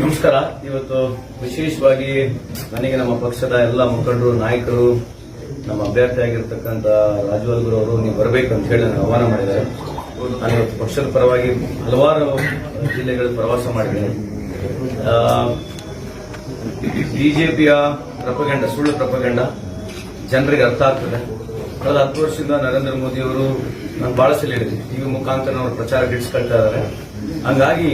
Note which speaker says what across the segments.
Speaker 1: ನಮಸ್ಕಾರ. ಇವತ್ತು ವಿಶೇಷವಾಗಿ ನನಗೆ ನಮ್ಮ ಪಕ್ಷದ ಎಲ್ಲ ಮುಖಂಡರು, ನಾಯಕರು, ನಮ್ಮ ಅಭ್ಯರ್ಥಿ ಆಗಿರ್ತಕ್ಕಂಥ ರಾಜವಲ್ಗುರು ಅವರು ನೀವು ಬರಬೇಕು ಅಂತ ಹೇಳಿ ನನಗೆ ಆಹ್ವಾನ ಮಾಡಿದ್ದಾರೆ. ನಾನು ಇವತ್ತು ಪಕ್ಷದ ಪರವಾಗಿ ಹಲವಾರು ಜಿಲ್ಲೆಗಳಲ್ಲಿ ಪ್ರವಾಸ ಮಾಡಿದ್ದೇನೆ. ಬಿಜೆಪಿಯ ಪ್ರಪಗಂಡ, ಸುಳ್ಳು ಪ್ರಪಗಂಡ ಜನರಿಗೆ ಅರ್ಥ ಆಗ್ತದೆ. ಕಳೆದ ಹತ್ತು ವರ್ಷದಿಂದ ನರೇಂದ್ರ ಮೋದಿ ಅವರು ನಾನು ಬಹಳ ಸಲ ಹೇಳಿದ್ದೀನಿ ಟಿವಿ ಮುಖಾಂತರ ಪ್ರಚಾರ ಗಿಡಿಸ್ಕೊಳ್ತಾ ಇದ್ದಾರೆ. ಹಂಗಾಗಿ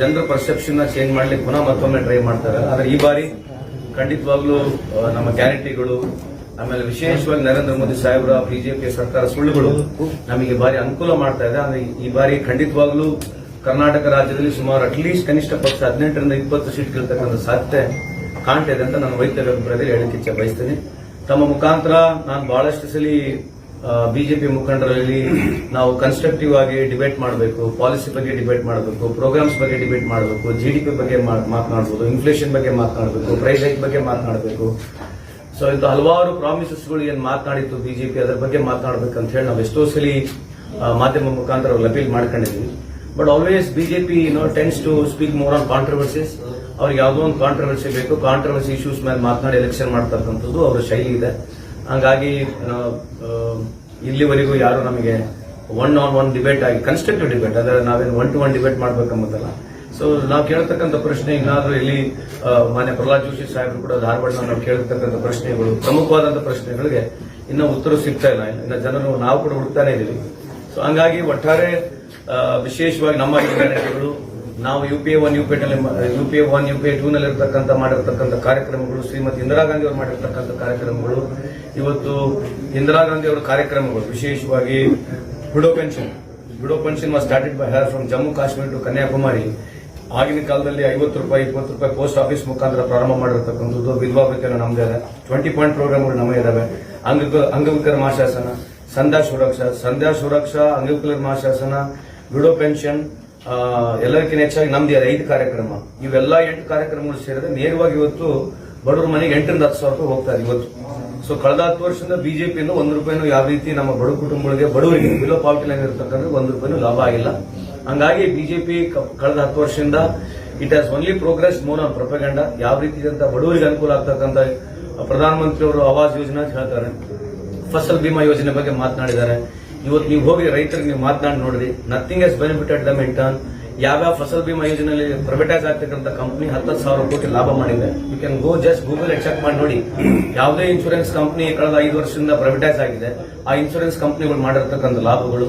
Speaker 1: ಜನರ ಪರ್ಸೆಪ್ಷನ್ ಚೇಂಜ್ ಮಾಡ್ಲಿಕ್ಕೆ ಪುನಃ ಮತ್ತೊಮ್ಮೆ ಟ್ರೈ ಮಾಡ್ತಾರೆ. ಆದ್ರೆ ಈ ಬಾರಿ ಖಂಡಿತವಾಗ್ಲೂ ನಮ್ಮ ಗ್ಯಾರಂಟಿಗಳು, ಆಮೇಲೆ ವಿಶೇಷವಾಗಿ ನರೇಂದ್ರ ಮೋದಿ ಸಾಹೇಬರ ಬಿಜೆಪಿ ಸರ್ಕಾರ ಸುಳ್ಳುಗಳು ನಮಗೆ ಬಾರಿ ಅನುಕೂಲ ಮಾಡ್ತಾ ಇದೆ. ಈ ಬಾರಿ ಖಂಡಿತವಾಗ್ಲೂ ಕರ್ನಾಟಕ ರಾಜ್ಯದಲ್ಲಿ ಸುಮಾರು ಅಟ್ಲೀಸ್ಟ್ ಕನಿಷ್ಠ ಪಕ್ಷ ಹದಿನೆಂಟರಿಂದ ಇಪ್ಪತ್ತು ಸೀಟ್ ಗೆಲ್ತಕ್ಕಂಥ ಸಾಧ್ಯತೆ ಕಾಣ್ತಾ ಇದೆ ಅಂತ ನಾನು ವೈದ್ಯರ ಅಭಿಪ್ರಾಯದಲ್ಲಿ ಹೇಳಕ್ಕೆ ಇಚ್ಛೆ ಬಯಸ್ತೇನೆ. ತಮ್ಮ ಮುಖಾಂತರ ನಾನು ಬಹಳಷ್ಟು ಸಲ ಬಿಜೆಪಿ ಮುಖಂಡರಲ್ಲಿ ನಾವು ಕನ್ಸ್ಟ್ರಕ್ಟಿವ್ ಆಗಿ ಡಿಬೇಟ್ ಮಾಡಬೇಕು ಪಾಲಿಸಿ ಬಗ್ಗೆ ಡಿಬೇಟ್ ಮಾಡಬೇಕು ಪ್ರೋಗ್ರಾಮ್ಸ್ ಬಗ್ಗೆ ಡಿಬೇಟ್ ಮಾಡಬೇಕು ಜಿ ಡಿ ಪಿ ಬಗ್ಗೆ ಮಾತನಾಡಬಹುದು ಇನ್ಫ್ಲೇಷನ್ ಬಗ್ಗೆ ಮಾತನಾಡಬೇಕು ಪ್ರೈಸ್ ಹೈಕ್ ಬಗ್ಗೆ ಮಾತನಾಡಬೇಕು. ಸೊ ಇಂಥ ಹಲವಾರು ಪ್ರಾಮಿಸಸ್ಗಳು ಏನ್ ಮಾತನಾಡಿತ್ತು ಬಿಜೆಪಿ ಅದರ ಬಗ್ಗೆ ಮಾತನಾಡಬೇಕಂತ ಹೇಳಿ ನಾವು ಎಷ್ಟೋ ಸಲ ಮಾಧ್ಯಮ ಮುಖಾಂತರ ಅಪೀಲ್ ಮಾಡ್ಕೊಂಡಿದ್ವಿ. But always BJP no tends to speak more on controversies ಅವ್ರಿಗೆ ಯಾವುದೋ ಒಂದು ಕಾಂಟ್ರವರ್ಸಿ ಬೇಕು ಕಾಂಟ್ರವರ್ಸಿ ಇಶ್ಯೂಸ್ ಮೇಲೆ ಮಾತನಾಡಿ ಎಲೆಕ್ಷನ್ ಮಾಡ್ತಕ್ಕಂಥದ್ದು ಅವರ ಶೈಲಿ ಇದೆ. ಹಂಗಾಗಿ ಇಲ್ಲಿವರೆಗೂ ಯಾರು ನಮಗೆ ಒನ್ ಆನ್ ಒನ್ ಡಿಬೇಟ್ ಆಗಿ ಕನ್ಸ್ಟ್ರಕ್ಟಿವ್ ಡಿಬೇಟ್ ಅಂದ್ರೆ ನಾವೇನು ಒನ್ ಟು ಒನ್ ಡಿಬೇಟ್ ಮಾಡ್ಬೇಕಂಬುದಲ್ಲ. ಸೊ ನಾವು ಕೇಳತಕ್ಕಂಥ ಪ್ರಶ್ನೆ ಏನಾದರೂ ಇಲ್ಲಿ ಮಾನ್ಯ ಪ್ರಹ್ಲಾದ್ ಜೋಶಿ ಸಾಹೇಬರು ಕೂಡ ಧಾರವಾಡ ನಾವು ಕೇಳ್ತಕ್ಕಂಥ ಪ್ರಶ್ನೆಗಳು, ಪ್ರಮುಖವಾದಂಥ ಪ್ರಶ್ನೆಗಳಿಗೆ ಇನ್ನೂ ಉತ್ತರ ಸಿಗ್ತಾ ಇಲ್ಲ. ಇನ್ನು ಜನರು, ನಾವು ಕೂಡ ಹುಡುಕ್ತಾನೆ ಇದೀವಿ. ಸೊ ಹಂಗಾಗಿ ಒಟ್ಟಾರೆ ವಿಶೇಷವಾಗಿ ನಮ್ಮ ಗ್ಯಾರಂಟಿಗಳು ನಾವು U P A one U P U P A one U P A ಇರತಕ್ಕಂಥ ಮಾಡಿರ್ತಕ್ಕಂಥ ಕಾರ್ಯಕ್ರಮಗಳು, ಶ್ರೀಮತಿ ಇಂದಿರಾ ಗಾಂಧಿ ಅವರು ಮಾಡಿರ್ತಕ್ಕಂಥ ಕಾರ್ಯಕ್ರಮಗಳು, ಇವತ್ತು ಇಂದಿರಾ ಗಾಂಧಿ ಅವರ ಕಾರ್ಯಕ್ರಮಗಳು, ವಿಶೇಷವಾಗಿ widow pension widow pension was started by her from Jammu Kashmir to Kanyakumari ಆಗಿನ ಕಾಲದಲ್ಲಿ ಐವತ್ತು ರೂಪಾಯಿ, ಇಪ್ಪತ್ತು ರೂಪಾಯಿ ಪೋಸ್ಟ್ ಆಫೀಸ್ ಮುಖಾಂತರ ಪ್ರಾರಂಭ ಮಾಡಿರ್ತಕ್ಕಂಥದ್ದು, ವಿಧವಾ ವೇತನ ನಮ್ದೇ ಇದೆ ಟ್ವೆಂಟಿ ಪಾಯಿಂಟ್ ಪ್ರೋಗ್ರಾಮ್ಗಳು ನಮಗೆ ಇದಾವೆ. ಅಂಗ ಅಂಗವಿಕಲ ಮಹಾಶಾಸನ, ಸಂಧ್ಯಾ ಸುರಕ್ಷಾ ಸಂಧ್ಯಾ ಸುರಕ್ಷಾ, ಅಂಗವಿಕಲರ ಮಹಾಶಾಸನ ವಿಡೋ ಪೆನ್ಷನ್ ಆ, ಎಲ್ಲರಿಗಿಂತ ಹೆಚ್ಚಾಗಿ ನಮ್ದು ಐದು ಕಾರ್ಯಕ್ರಮ. ಇವೆಲ್ಲ ಎಂಟು ಕಾರ್ಯಕ್ರಮಗಳು ಸೇರಿದ್ರೆ ನೇರವಾಗಿ ಇವತ್ತು ಬಡವ್ರ ಮನೆಗೆ ಎಂಟರಿಂದ ಹತ್ತು ಸಾವಿರ ರೂಪಾಯಿ ಹೋಗ್ತಾರೆ ಇವತ್ತು. ಸೊ ಕಳೆದ ಹತ್ತು ವರ್ಷದಿಂದ ಬಿಜೆಪಿಯಿಂದ ಒಂದು ರೂಪಾಯಿನೂ ಯಾವ ರೀತಿ ನಮ್ಮ ಬಡ ಕುಟುಂಬಗಳಿಗೆ ಬಡವರಿಗೆ ಬಿಲೋ ಪಾವತಿ ಲೈನ್ ಇರತಕ್ಕಂಥ ಒಂದು ರೂಪಾಯಿನೂ ಲಾಭ ಆಗಿಲ್ಲ. ಹಂಗಾಗಿ ಬಿಜೆಪಿ ಕಳೆದ ಹತ್ತು ವರ್ಷದಿಂದ it has only progress moan on propaganda ಯಾವ ರೀತಿ ಅಂತ ಬಡವರಿಗೆ ಅನುಕೂಲ ಆಗ್ತಕ್ಕಂಥ ಪ್ರಧಾನಮಂತ್ರಿ ಅವರು ಆವಾಸ್ ಯೋಜನೆ ಅಂತ ಹೇಳ್ತಾರೆ. ಫಸಲ್ ಭೀಮಾ ಯೋಜನೆ ಬಗ್ಗೆ ಮಾತನಾಡಿದ್ದಾರೆ. ಇವತ್ತು ನೀವು ಹೋಗಿ ರೈತರಿಗೆ ನೀವು ಮಾತನಾಡಿ ನೋಡ್ರಿ. Nothing is benefited them in turn ಯಾವ್ಯಾವ ಫಸಲ್ ಬಿಮಾ ಯೋಜನೆಯಲ್ಲಿ ಪ್ರೈವೇಟೈಸ್ ಆಗ್ತಕ್ಕಂಥ ಕಂಪ್ನಿ ಹತ್ತತ್ತು ಸಾವಿರ ಕೋಟಿ ಲಾಭ ಮಾಡಿದೆ. You can go just Google check ಮಾಡಿ ನೋಡಿ. ಯಾವುದೇ ಇನ್ಶೂರೆನ್ಸ್ ಕಂಪ್ನಿ ಕಳೆದ ಐದು ವರ್ಷದಿಂದ ಪ್ರೈವೇಟೈಸ್ ಆಗಿದೆ. ಆ ಇನ್ಶೂರೆನ್ಸ್ ಕಂಪ್ನಿಗಳು ಮಾಡಿರ್ತಕ್ಕಂಥ ಲಾಭಗಳು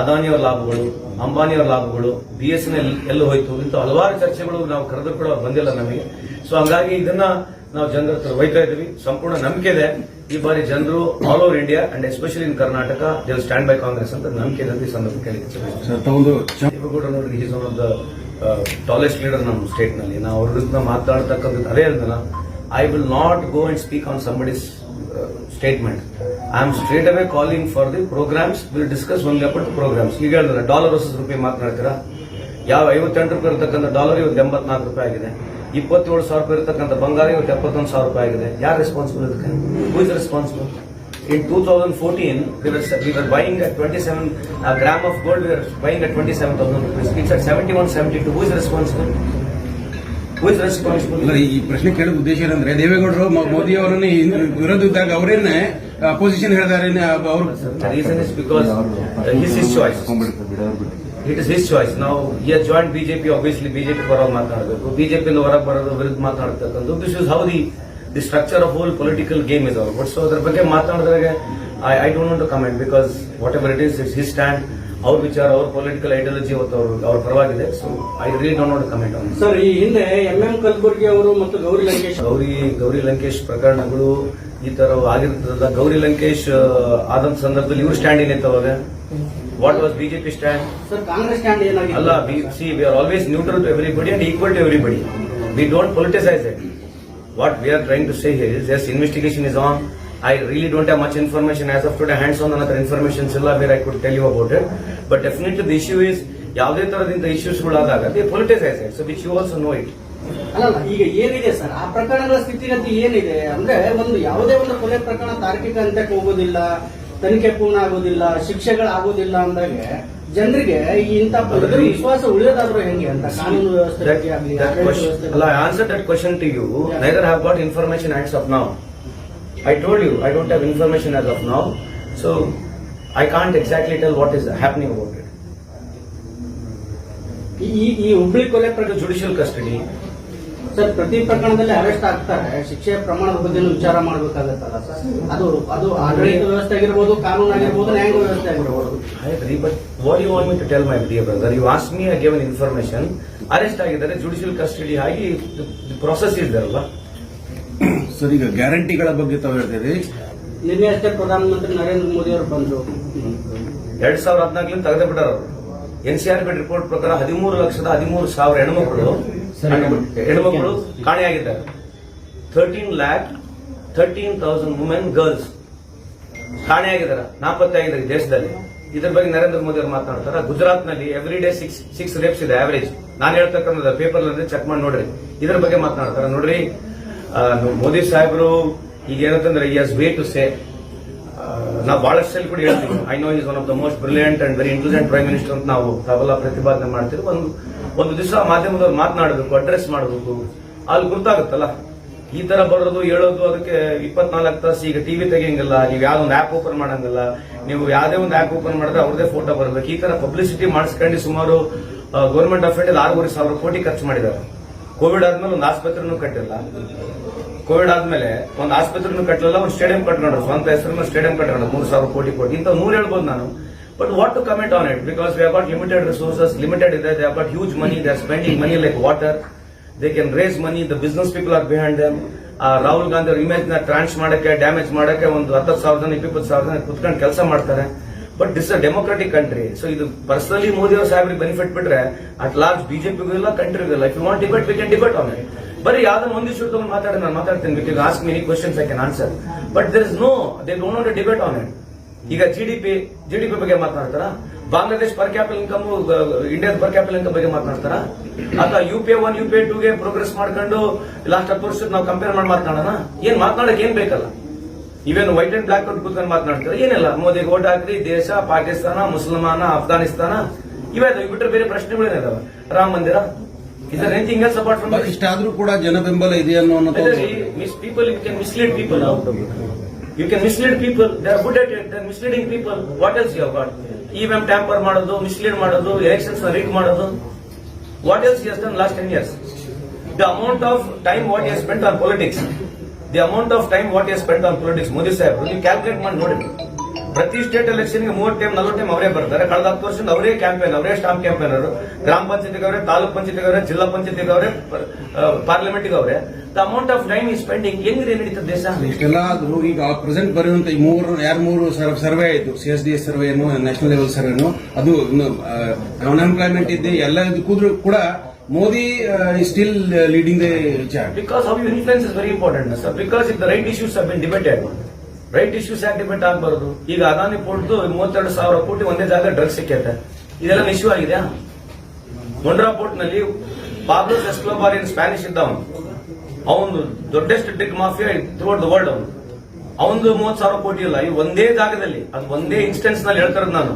Speaker 1: ಅದಾನಿಯವರ ಲಾಭಗಳು ಅಂಬಾನಿಯವರ ಲಾಭಗಳು ಬಿ ಎಸ್ ಎನ್ ಎಲ್ ಎಲ್ಲ ಹೋಯ್ತು. ಇಂಥ ಹಲವಾರು ಚರ್ಚೆಗಳು ನಾವು ಕರೆದು ಕೂಡ ಬಂದಿಲ್ಲ ನಮಗೆ. ಸೊ ಹಂಗಾಗಿ ಇದನ್ನ ನಾವು ಜನರ ಹತ್ರ ಒಯ್ತಾ ಇದ್ದೀವಿ. ಸಂಪೂರ್ಣ ನಂಬಿಕೆ ಇದೆ. ಈ ಬಾರಿ ಜನರು all over India and especially in Karnataka they stand by Congress ಅಂತ ನಂಬಿಕೆ ಇದೆ ಈ ದೇವೇಗೌಡ ನೋಡ್ರಿ is one of the tallest leader ನಮ್ಮ ಸ್ಟೇಟ್ನಲ್ಲಿ. ನಾವು ಅವ್ರ ವಿರುದ್ಧ ಮಾತಾಡ್ತಕ್ಕಂಥದ್ದು ಅದೇ ಅಂದಲ್ಲ I will not go and speak on somebody's statement I am straight away calling for the programmes will discuss one about programmes ಈಗ ಹೇಳಿದ್ರೆ ಡಾಲರ್ ವರ್ಸಸ್ ರೂಪಾಯಿ ಮಾತನಾಡ್ತೀರಾ? ಯಾವ ಐವತ್ತೆಂಟು ರೂಪಾಯಿ ಇರತಕ್ಕಂಥ ಡಾಲರ್ ಇವತ್ತು ಎಂಬತ್ನಾಲ್ಕು ರೂಪಾಯಿ ಆಗಿದೆ. ಇಪ್ಪತ್ತೇಳು ಸಾವಿರ ರೂಪಾಯಿ ಇರತಕ್ಕಂಥ ಬಂಗಾರ ಇವತ್ತು ಎಪ್ಪತ್ತೊಂದು ಸಾವಿರ ರೂಪಾಯಿ ಆಗಿದೆ ಯಾರು ರೆಸ್ಪಾನ್ಸಿಬಲ್ ಇದಕ್ಕೆ who is responsible in 2014, thousand fourteen we're buying buying at 27, a gram of gold, we were buying at 27,000 rupees. It's at 71, 72. Who is responsible? Who is responsible?
Speaker 2: ಅಲ್ಲ ಈ ಪ್ರಶ್ನೆ ಕೇಳೋ ಉದ್ದೇಶ ಏನಂದ್ರೆ ದೇವೇಗೌಡರು ಮೋದಿ ಅವರನ್ನು ವಿರೋಧ ಇದ್ದಾಗ ಅವರೇನೆ ಅಪೋಸಿಷನ್ ಹೇಳಿದ್ದಾರೆ ಅವರು
Speaker 1: The ಇಸ್ ಹಿಸ್ ಚಾಯ್ಸ್ ನಾವು it's joint BJP It is his choice. Now, he has joined BJP, obviously BJP ಪರವಾಗಿ ಮಾತನಾಡಬೇಕು ಬಿಜೆಪಿಯಿಂದ ಹೊರಗೆ ಬರೋದು ವಿರುದ್ಧ ಮಾತನಾಡ್ತಕ್ಕಂಥ this is how the the structure of whole political game is our but so ಅದ್ರ ಬಗ್ಗೆ ಮಾತನಾಡಿದಾಗ I I don't to comment because whatever it is it's his stand ಅವ್ರ ವಿಚಾರ ಅವ್ರ ಪೊಲಿಟಿಕಲ್ ಐಡಿಯಾಲಜಿ ಅವತ್ತು ಅವರು ಅವ್ರ ಪರವಾಗಿದೆ. So I really don't not comment on
Speaker 3: sir ಈ ಹಿಂದೆ ಎಂ ಎಂ ಕಲ್ಬುರ್ಗಿ ಅವರು ಮತ್ತು ಗೌರಿ ಲಂಕೇಶ್
Speaker 1: ಗೌರಿ ಗೌರಿ ಲಂಕೇಶ್ ಪ್ರಕರಣಗಳು ಈ ತರ ಆಗಿರ್ತದ ಗೌರಿ ಲಂಕೇಶ್ ಆದಂತ ಸಂದರ್ಭದಲ್ಲಿ ಇವ್ರು ಸ್ಟ್ಯಾಂಡ್ ಏನಿತ್ತು ಅವಾಗ what was BJP stand
Speaker 3: Congress stand
Speaker 1: ಅಲ್ಲ see we always neutral to everybody and equal to everybody we don't politicise it what we are trying to say is as investigation is on I really don't have much information as of today hands on ಅನ್ನೋ information ಎಲ್ಲ where I could tell you about it but definitely the issue is ಯಾವುದೇ ತರದಿಂದ ಇಶ್ಯೂಸ್ಗಳಾದಾಗ they politicise it so which you also know it
Speaker 3: ಅಲ್ಲಲ್ಲ ಈಗ ಏನಿದೆ sir? ಆ ಪ್ರಕರಣಗಳ ಸ್ಥಿತಿಗತಿ ಏನಿದೆ ಅಂದ್ರೆ ಒಂದು ಯಾವುದೇ ಒಂದು ಕೊಲೆ ಪ್ರಕರಣ ತಾರ್ಕಿಕ ಅಂತ್ಯಕ್ಕೆ ಹೋಗೋದಿಲ್ಲ ತನಿಖೆ ಪೂರ್ಣ ಆಗೋದಿಲ್ಲ ಶಿಕ್ಷೆಗಳಾಗೋದಿಲ್ಲ ಆಗೋದಿಲ್ಲ ಜನರಿಗೆ ಈ
Speaker 1: ಇಂತ
Speaker 3: ವಿಶ್ವಾಸ ಉಳಿಯೋದಾದ್ರೂ ಹೆಂಗೆ ಅಂತ ಕಾನೂನು ವ್ಯವಸ್ಥೆ ಬಗ್ಗೆ
Speaker 1: ಅಲ್ಲ answered at question to
Speaker 3: you
Speaker 1: I do not have got of now I told you I don't have information as of now so I can't exactly tell what is happening about it
Speaker 3: ಈ ಈ ಉಂಬ್ಲಿ ಕೋಲೇ ಪ್ರಕರಣ
Speaker 1: judicial custody
Speaker 3: sir ಪ್ರತಿ ಪ್ರಕರಣದಲ್ಲಿ arrest ಆಗ್ತಾರೆ. ಶಿಕ್ಷೆ ಪ್ರಮಾಣದ ಬಗ್ಗೆ ವಿಚಾರ ಮಾಡ್ಬೇಕಾಗತ್ತಲ್ಲ ಸರ್? ಅದು ಅದು ಆಡಳಿತ ವ್ಯವಸ್ಥೆ ಆಗಿರ್ಬೋದು ಕಾನೂನು ಆಗಿರ್ಬೋದು ನ್ಯಾಯಾಂಗ ವ್ಯವಸ್ಥೆ ಆಗಿರ್ಬೋದು.
Speaker 1: I agree, but what do you want me to tell my dear brother? You asked me, I gave an information. Arrest ಆಗಿದ್ದಾರೆ ಜುಡಿಷಿಯಲ್ ಕಸ್ಟಡಿ ಆಗಿ ಪ್ರೊಸೆಸ್ ಇದ್ದಾರಲ್ಲ.
Speaker 2: ಸರ್ ಈಗ ಗ್ಯಾರಂಟಿಗಳ ಬಗ್ಗೆ ತಾವು ಹೇಳ್ತೀರಿ?
Speaker 3: ನಿನ್ನೆ ಅಷ್ಟೇ ಪ್ರಧಾನಮಂತ್ರಿ ನರೇಂದ್ರ ಮೋದಿ ಅವರು ಬಂದರು.
Speaker 1: ಎರಡ್ ಸಾವಿರದ ಹದಿನಾಲ್ಕರಿಂದ ತೆಗೆದು ಬಿಟ್ಟಾರ ಅವರು N C R B report ಪ್ರಕಾರ ಹದಿಮೂರು ಲಕ್ಷದ ಹದಿಮೂರು ಸಾವಿರ ಹೆಣ್ಮಕ್ಳು ಹೆಣ್ಮಕ್ಳು ಕಾಣೆಯಾಗಿದ್ದಾರೆ. Thirteen lakh thirteen thousand women girls ಕಾಣೆಯಾಗಿದ್ದಾರೆ. ನಾಪತ್ತೆ ಆಗಿದ್ದಾರೆ ದೇಶದಲ್ಲಿ. ಇದ್ರ ಬಗ್ಗೆ ನರೇಂದ್ರ ಮೋದಿ ಅವರು ಮಾತನಾಡ್ತಾರೆ. ಗುಜರಾತ್ನಲ್ಲಿ every day six six rapes ಇದೆ ಆವರೇಜ್ ನಾನು ಹೇಳ್ತಕ್ಕಂಥ ಪೇಪರ್ ಅಂದ್ರೆ ಚೆಕ್ ಮಾಡಿ ನೋಡ್ರಿ. ಇದ್ರ ಬಗ್ಗೆ ಮಾತನಾಡ್ತಾರೆ. ನೋಡ್ರಿ ಮೋದಿ ಸಾಹೇಬರು ಈಗ ಏನಂತಂದ್ರೆ ಹಸ್ ವೇ ಟು ಸೇ ನಾವು ಬಹಳಷ್ಟು ಕೂಡ ಹೇಳ್ತೀವಿ. I know is one of the most brilliant and very intelligent prime minister ಅಂತ ನಾವು ಪ್ರಬಲ ಪ್ರತಿಪಾದನೆ ಮಾಡ್ತೀವಿ. ಒಂದು ಒಂದು ದಿವಸ ಮಾಧ್ಯಮದವ್ರು ಮಾತನಾಡಬೇಕು ಅಡ್ರೆಸ್ ಮಾಡಬೇಕು. ಅಲ್ಲಿ ಗೊತ್ತಾಗುತ್ತಲ್ಲ ಈ ತರ ಬರೋದು, ಹೇಳೋದು ಅದಕ್ಕೆ ಇಪ್ಪತ್ನಾಲ್ಕು ತಾಸು ಈಗ ಟಿವಿ ತೆಗಿಯಂಗಿಲ್ಲ, ನೀವು ಯಾವ್ದೊಂದು ಆಪ್ ಓಪನ್ ಮಾಡಂಗಿಲ್ಲ, ನೀವು ಯಾವ್ದೇ ಒಂದು ಆಪ್ ಓಪನ್ ಮಾಡಿದ್ರೆ ಅವ್ರದೇ ಫೋಟೋ ಬರಬೇಕು ಈ ತರ ಪಬ್ಲಿಸಿಟಿ ಮಾಡಿಸ್ಕೊಂಡು ಸುಮಾರು ಗೌರ್ಮೆಂಟ್ ಆಫ್ ಇಂಡಿಯಾ ಆರೂವರೆ ಸಾವಿರ ಕೋಟಿ ಖರ್ಚು ಮಾಡಿದ್ದಾರೆ. ಕೋವಿಡ್ ಆದ್ಮೇಲೆ ಒಂದು ಆಸ್ಪತ್ರೆನೂ ಕಟ್ಟಿಲ್ಲ. ಕೋವಿಡ್ ಆದ್ಮೇಲೆ ಒಂದು ಆಸ್ಪತ್ರೆನೂ ಕಟ್ಟಲಿಲ್ಲ ಒಂದು ಸ್ಟೇಡಿಯಂ ಕಟ್ಕೊಂಡ್ರು. ಸ್ವಂತ ಹೆಸರನ್ನ ಸ್ಟೇಡಿಯಂ ಕಟ್ಕೊಂಡ್ರು. ಮೂರು ಸಾವಿರ ಕೋಟಿ ಕೋಟಿ ಇಂಥ ನೂರು ಹೇಳ್ಬೋದು ನಾನು. But what to comment on it because we about limited resources limited ಇದೆ. They about huge money they are spending money like water they can raise money the business people are behind them Rahul Gandhi ಅವ್ರ ಇಮೇಜ್ನ ಟ್ರಾನ್ಸ್ ಮಾಡಕ್ಕೆ damage ಮಾಡಕ್ಕೆ ಒಂದು ಹತ್ತು ಸಾವಿರ ಜನ ಇಪ್ಪತ್ತು ಸಾವಿರ ಜನ ಕುತ್ಕೊಂಡು ಕೆಲಸ ಮಾಡ್ತಾರೆ. But this a democratic country so ಇದು ಪರ್ಸನಲಿ ಮೋದಿ ಅವರ ಸಾಹೇಬ್ರಿಗೆ ಬೆನಿಫಿಟ್ ಬಿಟ್ರೆ ಅಟ್ ಲಾರ್ಜ್ ಬಿಜೆಪಿಗೂ ಇಲ್ಲ ಕಂಟ್ರಿಗೂ ಇಲ್ಲ. If you want debate we can debate on it ಬರೀ ಯಾವ್ದನ್ನ ಒಂದು ಇಶ್ಯೂ ತಗೊಂಡು ಮಾತಾಡಿ, ನಾನು ಮಾತಾಡ್ತೀನಿ. Because ask many questions I can answer but there is no they don't not debate on it ಈಗ ಜಿಡಿಪಿ ಜಿಡಿಪಿ ಬಗ್ಗೆ ಮಾತನಾಡ್ತಾರ? ಬಾಂಗ್ಲಾದೇಶ್ ಪರ್ ಕ್ಯಾಪಿಟಲ್ ಇನ್ಕಮ್ ಇಂಡಿಯಾದ ಪರ್ ಕ್ಯಾಪಿಟಲ್ ಇನ್ಕಮ್ ಬಗ್ಗೆ ಮಾತನಾಡ್ತಾರ? ಅಥವಾ U P one U P two ಗೆ progress ಮಾಡ್ಕೊಂಡು last ಹತ್ತು ವರ್ಷದ ನಾವು ಕಂಪೇರ್ ಮಾಡಿ ಮಾತನಾಡೋಣ? ಏನ್ ಮಾತನಾಡಕ್ ಏನ್ ಬೇಕಲ್ಲ? ಇವೇನು ವೈಟ್ ಅಂಡ್ ಬ್ಲಾಕ್ ಕೂತ್ಕೊಂಡು ಮಾತನಾಡ್ತಾರೆ? ಏನಿಲ್ಲ. ಮೋದಿಗೆ ಓಟ್ ಹಾಕ್ರಿ, ದೇಶ, ಪಾಕಿಸ್ತಾನ, ಮುಸಲ್ಮಾನ ಅಫ್ಘಾನಿಸ್ತಾನ ಇವ್ ಬಿಟ್ಟರೆ ಬೇರೆ ಪ್ರಶ್ನೆಗಳೇನಿದಾವೆ? ರಾಮ ಮಂದಿರ?
Speaker 2: ಇಷ್ಟಾದ್ರೂ ಕೂಡ ಜನ ಬೆಂಬಲ ಇದೆ ಅನ್ನೋ
Speaker 1: Miss people, you can mislead people now. You can mislead people. They are good at it. They are misleading people. What else you have got? EVM tamper ಮಾಡೋದು ಮಿಸ್ಲೀಡ್ ಮಾಡೋದು ಎಲೆಕ್ಷನ್ಸ್ ರೀಡ್ ಮಾಡೋದು what else was done last ten years the amount of time what was spent on politics the amount of time what was spent on politics Modi Saheb ನೀವು calculate ಮಾಡಿ ನೋಡಿ ಪ್ರತಿ state ಎಲೆಕ್ಷನ್ಗೆ ಮೂವತ್ತು time ನಲವತ್ತು time ಅವರೇ ಬರ್ತಾರೆ. ಕಳೆದ ಹತ್ತು ವರ್ಷದಿಂದ ಅವರೇ ಕ್ಯಾಂಪೇನ್ ಅವರೇ ಸ್ಟಾಂಪ್ ಅವರು. ಗ್ರಾಮ ಪಂಚಾಯತಿಗೆ ಅವರೇ ತಾಲೂಕ್ ಪಂಚಾಯತಿಗೆ ಅವರೇ ಜಿಲ್ಲಾ ಪಂಚಾಯತಿಗೆ ಅವರೇ ಪಾರ್ಲಿಮೆಂಟ್ಗೆ ಅವರೇ ದ ಅಮೌಂಟ್ ಆಫ್ ಟೈಮ್ ಈ ಸ್ಪೆಂಡಿಂಗ್ ಹೆಂಗ್ರಿ ನಡೀತದೆ ದೇಶ?
Speaker 2: ಇಷ್ಟೆಲ್ಲ ಆದ್ರೂ ಈಗ ಪ್ರೆಸೆಂಟ್ ಬರುವಂತ ಈ ಮೂರು ಯಾರು ಮೂರು ಸರ್ವೆ ಆಯ್ತು? ಸಿ ಎಸ್ ಡಿ ಎಸ್ ಸರ್ವೇನು ನ್ಯಾಷನಲ್ ಲೆವೆಲ್ ಸರ್ವೇನು ಅದು ಅನ್ಎಂಪ್ಲಾಯ್ಮೆಂಟ್ ಇದೆ ಎಲ್ಲ ಕೂದ್ರು ಕೂಡ Modi still leading the chart
Speaker 1: because of you influence is very important sir because if the right issues have been debated right issue sentiment ಆಗಬಾರದು. ಈಗ ಅದಾನಿ ಪೋರ್ಟ್ದು ಮೂವತ್ತೆರಡು ಸಾವಿರ ಕೋಟಿ ಒಂದೇ ಜಾಗ ಡ್ರಗ್ಸ್ ಸಿಕ್ಕೈತೆ. ಇದೆಲ್ಲ ಇಶ್ಯೂ ಆಗಿದೆಯಾ? ಮುಂಡ್ರಾ ಪೋರ್ಟ್ನಲ್ಲಿ ಪಾಬ್ಲೋಸ್ ಎಸ್ಕ್ಲೋಬಾರ್ ಇನ್ ಸ್ಪ್ಯಾನಿಶ್ ಇದ್ದ ಅವನು ದೊಡ್ಡೆಸ್ಟ್ drug mafia throughout the world ಅವನು. ಅವನು ಮೂವತ್ ಸಾವಿರ ಕೋಟಿ ಇಲ್ಲ. ಈ ಒಂದೇ ಜಾಗದಲ್ಲಿ, ಅದು ಒಂದೇ ಇನ್ಸ್ಟೆನ್ಸ್ನಲ್ಲಿ ಹೇಳ್ತಾರದ್ ನಾನು.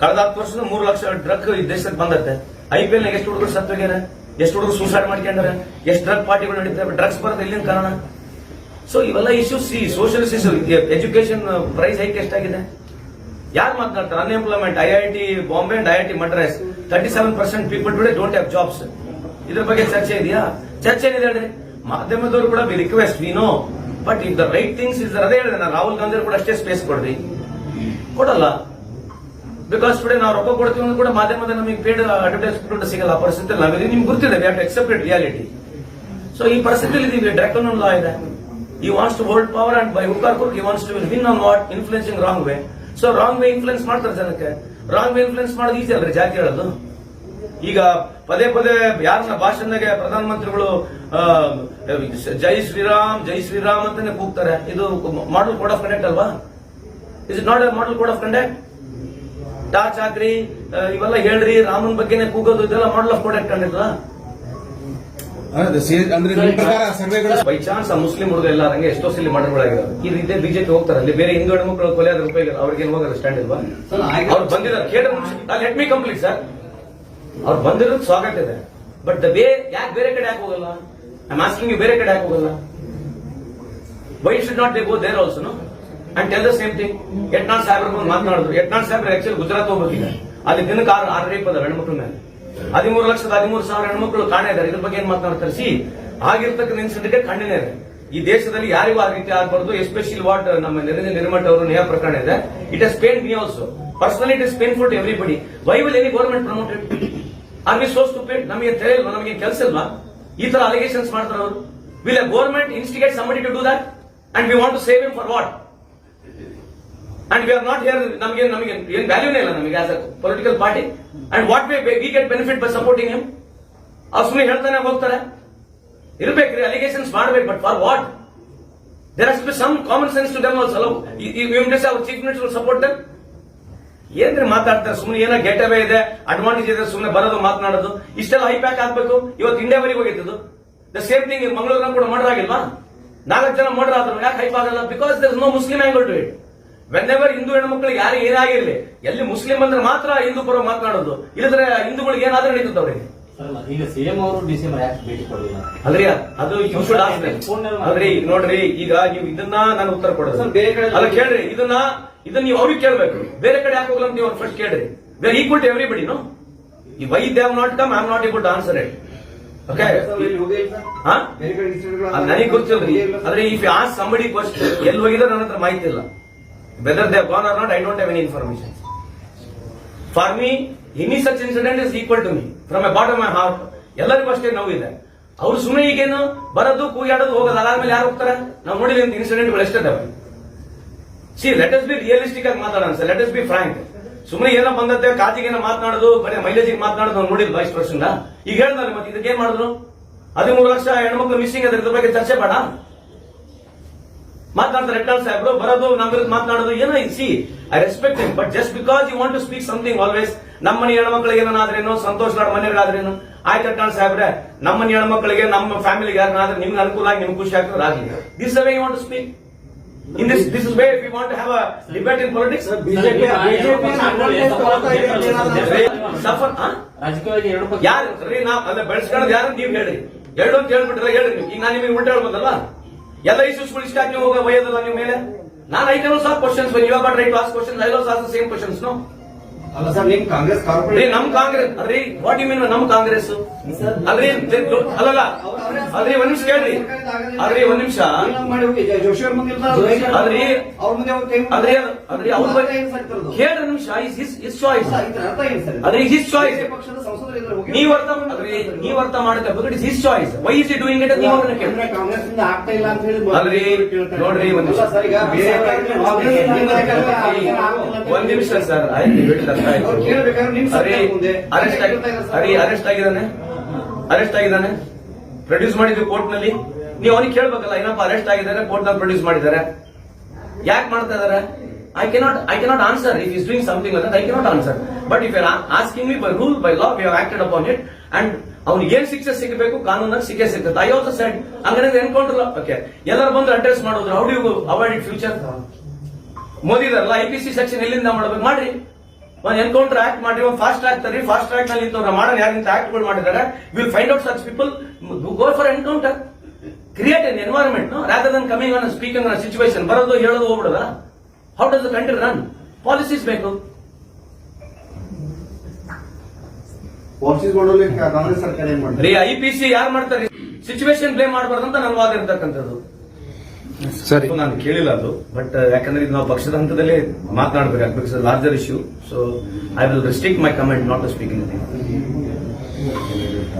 Speaker 1: ಕಳೆದ ಹತ್ತು ವರ್ಷದ ಮೂರು ಲಕ್ಷ ಡ್ರಗ್ ಈ ದೇಶಕ್ಕೆ ಬಂದತ್ತೆ ಐ ಪಿ ಎಲ್ ಎಷ್ಟು ಹುಡುಗರು ಸತ್ತೋಗ್ಯಾರ? ಎಷ್ಟು ಹುಡುಗರು ಸೂಸೈಡ್ ಮಾಡ್ಕೊಂಡಾರೆ? ಎಷ್ಟು ಡ್ರಗ್ ಪಾರ್ಟಿಗಳು ನಡೀತಾರೆ ಡ್ರಗ್ಸ್ ಬರೋದು ಎಲ್ಲಿನ ಕಾರಣ? ಸೊ ಇವೆಲ್ಲ ಇಶ್ಯೂಸ್ ಈ ಸೋಷಿಯಲ್ ಎಜುಕೇಶನ್ ಪ್ರೈಸ್ ಹೈಕ್ ಎಷ್ಟಾಗಿದೆ? ಯಾರು ಮಾತನಾಡ್ತಾರೆ unemployment I I T Bombay and I I T Madras thirty seven percent people today don't have jobs ಇದ್ರ ಬಗ್ಗೆ ಚರ್ಚೆ ಇದೆಯಾ? ಚರ್ಚೆ ಏನಿದೆ ಹೇಳಿ ಮಾಧ್ಯಮದವರು ಕೂಡ we request we know but if the right things is ಅದೇ ಹೇಳಿದೆ ನಾನು, ರಾಹುಲ್ ಗಾಂಧಿ ಕೂಡ ಅಷ್ಟೇ ಸ್ಪೇಸ್ ಕೊಡ್ರಿ. ಕೊಡಲ್ಲ. ಬಿಕಾಸ್ ಟುಡೇ ನಾವು ರೊಕ್ಕ ಕೊಡ್ತೀವಿ ಅಂದ್ರೆ ಕೂಡ ಮಾಧ್ಯಮದ ನಮಗೆ ಪೇಡ್ ಅಡ್ವರ್ಟೈಸ್ಮೆಂಟ್ ಸಿಗಲ್ಲ. ಪರಿಸ್ಥಿತಿ ನಿಮ್ಗೆ ಗೊತ್ತಿದೆ we have to accept reality so ಈ ಪರಿಸ್ಥಿತಿಯಲ್ಲಿ ಇದೀವಿ ಡ್ರಾಕನ್ ಲಾ ಇದೆ. ಈ wants to hold power and by hook or crook ಈ wants to win on what? Influencing wrong way so wrong way influence ಮಾಡ್ತಾರೆ ಜನಕ್ಕೆ. ರಾಂಗ್ ವೇ ಇನ್ಫ್ಲೂಯೆನ್ಸ್ ಮಾಡೋದು easy ಅಲ್ರಿ ಜಾತಿ ಹೇಳೋದು. ಈಗ ಪದೇ ಪದೇ ಯಾರನ್ನ ಭಾಷಣದಾಗೆ ಪ್ರಧಾನಮಂತ್ರಿಗಳು ಜೈ ಶ್ರೀರಾಮ್ ಜೈ ಶ್ರೀರಾಮ್ ಅಂತಾನೆ ಕೂಗ್ತಾರೆ. ಇದು ಮಾಡಲ್ ಕೋಡ್ ಆಫ್ ಕಂಡಕ್ಟ್ ಅಲ್ವಾ? Is it not model code of conduct torch ಹಾಕ್ರಿ ಇವೆಲ್ಲ ಹೇಳ್ರಿ, ರಾಮನ್ ಬಗ್ಗೆನೆ ಕೂಗೋದು, ಇದೆಲ್ಲ model of code of conduct
Speaker 2: ಅಂದ್ರೆ ನಿಮ್ ಪ್ರಕಾರ ಸರ್ವೆಗಳು
Speaker 1: ಬೈ ಚಾನ್ಸ್ ಆ ಮುಸ್ಲಿಂ ಹುಡುಗ ಎಲ್ಲ ಹಂಗೆ ಎಷ್ಟೋ ಸಲ ಮರ್ಡರ್ಗಳಾಗಿರೋದು ಈ ರೀತಿ ಬಿಜೆಪಿ ಹೋಗ್ತಾರೆ ಅಲ್ಲಿ ಬೇರೆ ಹಿಂದೂ ಹೆಣ್ಮಕ್ಳು ಕೊಲೆ ಆದ್ರೆ ಉಪಯೋಗ ಇಲ್ಲ ಅವ್ರಿಗೆ ಹೋಗಲ್ಲ ಸ್ಟ್ಯಾಂಡ್ ಇಲ್ವಾ? ಅವ್ರು ಬಂದಿದ್ದಾರೆ ಕೇಳಿದ್ರೆ ಲೆಟ್ ಮಿ ಕಂಪ್ಲೀಟ್ ಸರ್ ಅವ್ರು ಬಂದಿರೋದು ಸ್ವಾಗತ ಇದೆ. ಬಟ್ ದ ಬೇ ಯಾಕೆ ಬೇರೆ ಕಡೆ ಯಾಕೆ ಹೋಗಲ್ಲ? ಐ ಆಸ್ಕಿಂಗ್ ಯು ಬೇರೆ ಕಡೆ ಯಾಕೆ ಹೋಗಲ್ಲ? Why should not they go there also and tell the same thing Yatnal ಸಾಹೇಬ್ರ ಮಾತನಾಡಿದ್ರು ಯತ್ನಾಳ್ ಸಾಹೇಬ್ರ ಆಕ್ಚುಲಿ ಗುಜರಾತ್ ಹೋಗ್ಬೇಕಿದೆ. ಅಲ್ಲಿ ದಿನಕ್ಕೆ ಆರು ಆರು ರೇಪ್ ಅದಾವೆ ಹೆಣ್ಮಕ್ಳ ಮೇಲೆ. ಹದಿಮೂರು ಲಕ್ಷದ ಹದಿಮೂರು ಸಾವಿರ ಹೆಣ್ಮಕ್ಳು ಕಾಣೆ ಇದ್ದಾರೆ. ಇದ್ರ ಬಗ್ಗೆ ಏನ್ ಮಾತನಾಡ್ತಾರೆ? ಸಿ, ಆಗಿರ್ತಕ್ಕಂಥ ಇನ್ಸಿಡೆಂಟ್ಗೆ ಖಂಡನೆ ಇದೆ ಈ ದೇಶದಲ್ಲಿ ಯಾರಿಗೂ ಆ ರೀತಿ ಆಗಬಾರ್ದು. ಎಸ್ಪೆಷಲ್ ವಾಟ್ ನಮ್ಮ ನಿರಂಜನ್ ನಿರ್ಮಟ್ ಅವರು ನೇಹ ಪ್ರಕರಣ ಇದೆ. It has pain me also personally it is painful to everybody why will any government promoted are we so stupid ನಮಗೆ ತೆರೆಯಲ್ವ ನಮಗೆ ಕೆಲಸ ಇಲ್ವಾ? ಈ ತರ ಅಲಿಗೇಷನ್ಸ್ ಮಾಡ್ತಾರೆ ಅವರು. Will a government instigate somebody to do that and we want to save him for what and we are not here ನಮಗೆ ನಮಗೆ ಏನ್ ವ್ಯಾಲ್ಯೂನೇ ಇಲ್ಲ ನಮಗೆ as a political party and what way we get benefit by supporting him ಅವ್ರು ಸುಮ್ಮನೆ ಹೇಳ್ತಾನೆ ಹೋಗ್ತಾರೆ. ಇರ್ಬೇಕ್ರಿ ಅಲಿಗೇಷನ್ಸ್ ಮಾಡ್ಬೇಕು but for what there has be some common sense to them also ಅವ್ರ ಚೀಫ್ ಮಿನಿಸ್ಟರ್ ಸಪೋರ್ಟ್ ದಮ್ ಏನ್ರಿ ಮಾತಾಡ್ತಾರೆ ಸುಮ್ಮನೆ ಏನೋ ಗೆಟ್ ಅವೇ ಇದೆ ಅಡ್ವಾಂಟೇಜ್ ಇದೆ ಸುಮ್ಮನೆ ಬರೋದು, ಮಾತನಾಡೋದು. ಇಷ್ಟೆಲ್ಲ ಹೈ ಪ್ಯಾಕ್ ಆಗ್ಬೇಕು? ಇವತ್ತು ಇಂಡಿಯಾವರೆಗೆ ಹೋಗಿದ್ದು ದ ಸೇಮ್ ಥಿಂಗ್ ಮಂಗಳೂರಿನ ಕೂಡ ಮರ್ಡರ್ ಆಗಿಲ್ವಾ? ನಾಲ್ಕು ಜನ ಮರ್ಡರ್ ಆದ್ರು, ಯಾಕೆ ಹೈಪ್ ಆಗಲ್ಲ? Because there no Muslim angle to it whenever Hindu ಹೆಣ್ಮಕ್ಳಿಗೆ ಯಾರು ಏನಾಗಿರ್ಲಿ ಎಲ್ಲಿ ಮುಸ್ಲಿಂ ಅಂದ್ರೆ ಮಾತ್ರ ಹಿಂದೂ ಪರ ಮಾತನಾಡೋದು. ಇಲ್ಲದ್ರೆ ಹಿಂದೂಗಳಿಗೆ ಏನಾದ್ರೂ ನಡೀತದೆ ಅವ್ರಿಗೆ
Speaker 4: ಈಗ ಸಿಎಂ ಅವರು ಯಾಕೆ ಭೇಟಿ ಕೊಡಲಿಲ್ಲ?
Speaker 1: ಅಲ್ರಿ ಅದು ಅಲ್ರಿ ನೋಡ್ರಿ ಈಗ ನೀವು ಇದನ್ನ ನಾನು ಉತ್ತರ ಕೊಡೋದು.
Speaker 3: ಸರ್, ಬೇರೆ ಕಡೆ-
Speaker 1: ಅಲ್ಲ ಕೇಳ್ರಿ ಇದನ್ನ ಇದನ್ನ ನೀವು ಅವ್ರಿಗೆ ಕೇಳ್ಬೇಕು. ಬೇರೆ ಕಡೆ ಯಾಕೆ ಹೋಗಲ್ಲ ನೀವು ಫಸ್ಟ್ ಕೇಳ್ರಿ. Where equal to everybody no ಈ why they have not come I am not able to answer it okay ನನಗೆ ಗೊತ್ತಿಲ್ಲ ಆದ್ರೆ ಇಫ್ ಆಸ್ ಸಂಬಡಿ ಫಸ್ಟ್ ಎಲ್ಲಿ ಹೋಗಿದ್ರೆ ನನ್ನ ಹತ್ರ ಮಾಹಿತಿ ಇಲ್ಲ. Whether gone or or not I have any information. For for any such incident incident equal equal to From from a of my heart, ಎಲ್ಲರಿಗೂ ಅಷ್ಟೇ ನೋವಿದೆ. ಅವ್ರು ಸುಮ್ಮನೆ ಈಗೇನು ಬರೋದು ಕೂಗಾಡೋದು ಹೋಗೋದು ಅದಾದ್ಮೇಲೆ ಯಾರು ಹೋಗ್ತಾರೆ? ನಾವು ಇನ್ಸಿಡೆಂಟ್ ಇನ್ಸಿಡೆಂಟ್ಗಳು ಎಷ್ಟಿದಾವೆ see let us be realistic ಆಗಿ ಮಾತಾಡೋಣ sir let us be frank ಸುಮ್ಮನೆ ಏನೋ ಬಂದತ್ತೆ ಕಾಜಿಗೇನೋ ಮಾತನಾಡೋದು ಬರೀ ಮೈಲೇಜಿಗೆ ಮಾತನಾಡೋದು ನಾವು ನೋಡಿದ್ ವೈಸ್ ಪರ್ಸನ್ ಈಗ ಹೇಳ್ತಾರೆ ಮತ್ತೆ ಇದಕ್ಕೆ ಏನ್ ಮಾಡಿದ್ರು? ಹದಿಮೂರು ಲಕ್ಷ ಹೆಣ್ಮಕ್ಳು ಮಿಸ್ಸಿಂಗ್ ಅದ್ರ ಬಗ್ಗೆ ಚರ್ಚೆ ಬೇಡ. ಮಾತನಾಡ್ತಾರೆ ರೆಡ್ಡಾಲ್ ಸಾಹೇಬ್ರು ಬರೋದು ನಮ್ಮ ವಿರುದ್ಧ ಮಾತನಾಡೋದು ಏನೋ see I respect him but just because you want to speak something always ನಮ್ಮ ಮನೆ ಹೆಣ್ಮಕ್ಳಿಗೆ ಏನಾದ್ರೇನು ಸಂತೋಷ ನಾಡ್ ಮನೆಗಳಾದ್ರೇನು ಆಯ್ತು ರೆಡ್ಡಾಲ್ ಸಾಹೇಬ್ರೆ ನಮ್ಮ ಮನೆ ಹೆಣ್ಮಕ್ಳಿಗೆ ನಮ್ಮ ಫ್ಯಾಮಿಲಿಗೆ ಯಾರನ್ನಾದ್ರೆ ನಿಮ್ಗೆ ಅನುಕೂಲ ಆಗಿ ನಿಮ್ಗೆ ಖುಷಿ ಆಗ್ತದೆ ಆಗಲಿ. This way you want to speak in this this way we want to have a debate in politics
Speaker 3: BJP
Speaker 1: suffer
Speaker 4: ರಾಜಕೀಯವಾಗಿ ಎರಡು ಪಕ್ಷ
Speaker 1: ಯಾರು? ರೀ ನಾ ಅಲ್ಲ ಬೆಳೆಸ್ಕೊಳ್ಳೋದು ಯಾರು? ನೀವು ಹೇಳ್ರಿ. ಎರಡು ಅಂತ ಹೇಳ್ಬಿಟ್ರೆ ಹೇಳ್ರಿ ಈಗ ನಾನು ನಿಮಗೆ ಉಲ್ಟ ಹೇಳ್ಬೋದಲ್ಲ ಎಲ್ಲ ಇಶ್ಯೂಸ್ಗಳು ಇಷ್ಟ ನೀವು ಹೋಗ ನೀವು ಮೇಲೆ? ನಾನು I can also questions when you are right ask questions I also ask same questions no
Speaker 5: ಅಲ್ಲ ಸರ್ ನಿಮ್ ಕಾಂಗ್ರೆಸ್ ಕಾರ್ಪೊರೇಟ್
Speaker 1: ನಮ್ ಕಾಂಗ್ರೆಸ್ ಅದ್ರಿ ವಾಟ್ ಯು ಮೀನ್ ನಮ್ ಕಾಂಗ್ರೆಸ್? ಅಲ್ರಿ ಅಲ್ಲಲ್ಲ ಅಲ್ರಿ ಒಂದ್ ನಿಮಿಷ ಕೇಳ್ರಿ ಅಲ್ರಿ ಒಂದ್ ನಿಮಿಷ.
Speaker 5: ಜೋಶಿ ಅವ್ರ ಮುಂದೆ
Speaker 1: ಅದ್ರಿ
Speaker 5: ಅವ್ರ ಮುಂದೆ
Speaker 1: ಅದ್ರಿ ಅದ್ರಿ ಅವ್ರ ಬಗ್ಗೆ ಕೇಳ್ರಿ ನಿಮಿಷ ಇಸ್ ಹಿಸ್ ಹಿಸ್ ಚಾಯ್ಸ್? ಅದ್ರಿ ಹಿಸ್ ಚಾಯ್ಸ್ ನೀವ್ ಅರ್ಥ ಅದ್ರಿ ನೀವ್ ಅರ್ಥ ಮಾಡುತ್ತೆ but is his choice why is he doing it ನೀವು ಅವ್ರನ್ನ ಕೇಳಿ
Speaker 5: ಕಾಂಗ್ರೆಸ್ ಇಂದ ಆಗ್ತಾ ಇಲ್ಲ ಅಂತ ಹೇಳಿ
Speaker 1: ಅಲ್ರಿ, ನೋಡ್ರಿ ಒಂದ್ ನಿಮಿಷ. ಒಂದ್ ನಿಮಿಷ ಸರ್ ಆಯ್ತು ಹೇಳಿದ ಅರೆಸ್ಟ್ ಆಗಿ ಅರೆ ಅರೆಸ್ಟ್ ಆಗಿದ್ದಾನೆ. ಅರೆಸ್ಟ್ ಆಗಿದ್ದಾನೆ. ಪ್ರೊಡ್ಯೂಸ್ ಮಾಡಿದ್ವಿ ಕೋರ್ಟ್ನಲ್ಲಿ ನೀವು ಅವನಿಗೆ ಕೇಳ್ಬೇಕಲ್ಲ ಏನಪ್ಪ ಅರೆಸ್ಟ್ ಆಗಿದ್ದಾರೆ ಕೋರ್ಟ್ನಲ್ಲಿ ಪ್ರೊಡ್ಯೂಸ್ ಮಾಡಿದ್ದಾರೆ. ಯಾಕೆ ಮಾಡ್ತಾ ಇದಾರೆ? I cannot I cannot answer if is doing something like I cannot answer but if you're asking me by rule by law we have acted upon it and ಅವ್ನಿಗೆ ಏನ್ ಶಿಕ್ಷೆ ಸಿಗಬೇಕು? ಕಾನೂನಲ್ಲಿ ಸಿಕ್ಕೇ ಸಿಗ್ತದೆ. ಐ ಆಲ್ಸೋ ಸೆಡ್ ಹಂಗಂದ್ರೆ encounter okay ಎಲ್ಲರೂ ಬಂದು ಅಡ್ರೆಸ್ ಮಾಡೋದು how you avoid it future Modi I P C section ಎಲ್ಲಿಂದ ಮಾಡ್ಬೇಕು? ಮಾಡ್ರಿ. ಒಂದ್ ಎನ್ಕೌಂಟರ್ ಆಕ್ಟ್ ಮಾಡ್ರಿ ಒಂದು ಫಾಸ್ಟ್ ಟ್ರ್ಯಾಕ್ ತರಿ ಫಾಸ್ಟ್ ಟ್ರ್ಯಾಕ್ನಲ್ಲಿ ಇಂಥವ್ರ ಮಾಡೋಣ ಆಕ್ಟ್ ಆಕ್ಟ್ಗಳು ಮಾಡಿದ್ದಾರೆ will find out such people go for encounter create an environment rather than coming on speaking on situation ಬರೋದು ಹೇಳೋದು ಹೋಗ್ಬಿಡದ? How does the country run policies ಬೇಕು.
Speaker 5: ಕಾಂಗ್ರೆಸ್ ಸರ್ಕಾರ
Speaker 1: ಐ ಪಿ ಸಿ ಯಾರು ಮಾಡ್ತಾರೆ? ಸಿಚುವೇಶನ್ ಬ್ಲೇಮ್ ಮಾಡಬಾರ್ದಂತ ನನ್ನ ವಾದ ಇರ್ತಕ್ಕಂಥದ್ದು.
Speaker 2: ಸರಿ.
Speaker 1: ನಾನು ಕೇಳಿಲ್ಲ ಅದು ಬಟ್ ಯಾಕಂದ್ರೆ ಇದು ನಾವು ಪಕ್ಷದ ಹಂತದಲ್ಲೇ ಮಾತನಾಡಬೇಕಾಗ್ಬೇಕು larger issue so I will restrict my comment not to speak in